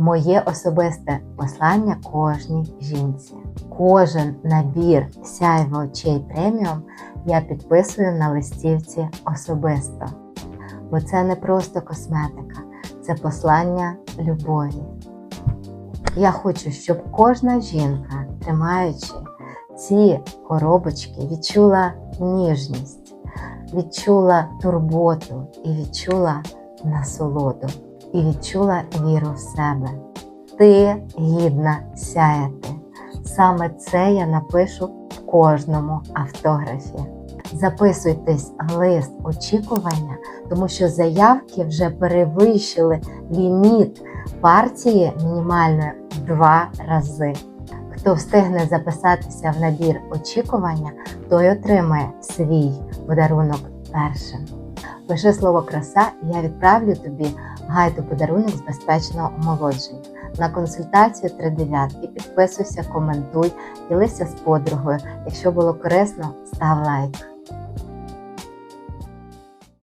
Моє особисте послання кожній жінці. Кожен набір сяйво очей преміум я підписую на листівці особисто. Бо це не просто косметика, це послання любові. Я хочу, щоб кожна жінка, тримаючи ці коробочки, відчула ніжність, відчула турботу і відчула насолоду, і відчула віру в себе. Ти гідна сяяти. Саме це я напишу в кожному автографі. Записуйтесь в лист очікування, тому що заявки вже перевищили ліміт партії мінімальної в два рази. Хто встигне записатися в набір очікування, той отримає свій подарунок першим. Пиши слово краса, і я відправлю тобі гайд у подарунок з безпечного омолодження. На консультацію 39. Підписуйся, коментуй, ділися з подругою. Якщо було корисно, став лайк.